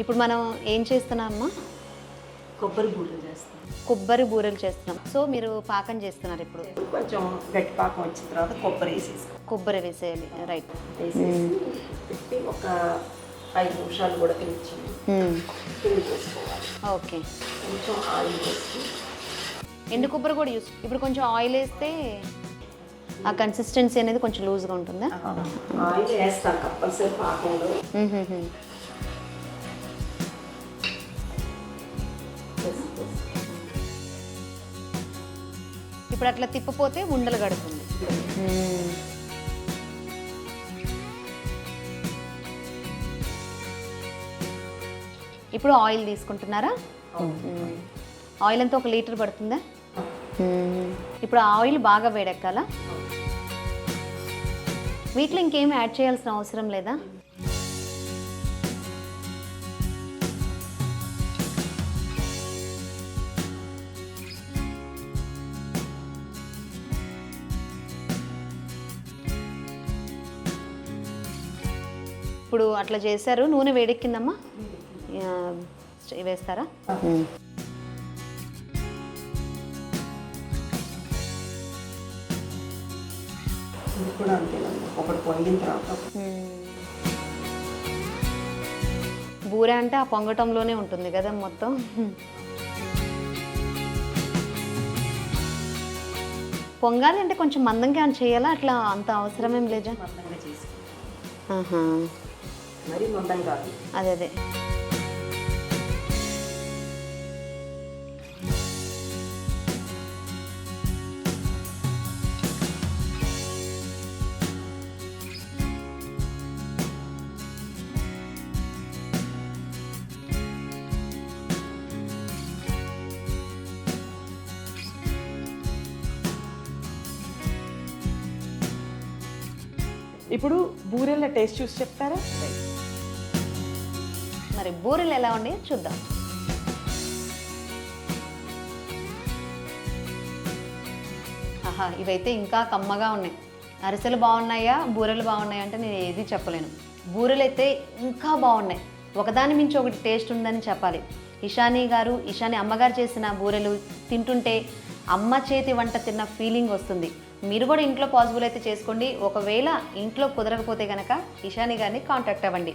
ఇప్పుడు మనం ఏం చేస్తున్నామమ్మా? కొబ్బరి బూరెలు చేస్తాం కొబ్బరి బూరెలు చేస్తున్నాం. సో మీరు పాకం చేస్తున్నారు ఇప్పుడు? కొంచెం గట్టి పాకం వచ్చిన తర్వాత కొబ్బరి వేసేసుకో. కొబ్బరి వేసేయాలి. రైట్ వేసేసి పెట్టి ఒక ఐదు నిమిషాలు కూడా పిలిచి పిండి చేసుకోవాలి ఓకే కొంచెం ఆయిల్ వేసి ఎండు కొబ్బరి కూడా యూస్ ఇప్పుడు కొంచెం ఆయిల్ వేస్తే ఆ కన్సిస్టెన్సీ అనేది కొంచెం లూజ్గా ఉంటుందా? ఆయిల్ వేస్తాం కంపల్సరీ పాకంలో. ఇప్పుడు అట్లా తిప్పపోతే ఉండలు గడుతుంది. ఇప్పుడు ఆయిల్ తీసుకుంటున్నారా. ఆయిల్ అంతా ఒక లీటర్ పడుతుందా. ఇప్పుడు ఆయిల్ బాగా వేడెక్కాలా వీటిలో ఇంకేం యాడ్ చేయాల్సిన అవసరం లేదా ఇప్పుడు అట్లా చేశారు. నూనె వేడెక్కిందమ్మా వేస్తారా? ఇది కూడా అంతేనమ్మా ఒకటి పొంగిన తర్వాత బూరె అంటే ఆ పొంగటంలోనే ఉంటుంది కదా మొత్తం. పొంగాలి అంటే కొంచెం మందంగా చేయాలా? అట్లా అంత అవసరమేం లేదా? అదే అదే. ఇప్పుడు బూరెల టేస్ట్ చూసి చెప్తారా? మరి బూరెలు ఎలా ఉండే చూద్దాం. ఆహా ఇవైతే ఇంకా కమ్మగా ఉన్నాయి. అరిసెలు బాగున్నాయా? బూరెలు బాగున్నాయా అంటే నేను ఏది చెప్పలేను. బూరెలు అయితే ఇంకా బాగున్నాయి. ఒకదాని మించి ఒకటి టేస్ట్ ఉందని చెప్పాలి. ఇషాని గారు ఇషాని అమ్మగారు చేసిన బూరెలు తింటుంటే అమ్మ చేతి వంట తిన్న ఫీలింగ్ వస్తుంది. మీరు కూడా ఇంట్లో పాసిబుల్ అయితే చేసుకోండి. ఒకవేళ ఇంట్లో కుదరకపోతే కనుక ఇషాని గారిని కాంటాక్ట్ అవ్వండి.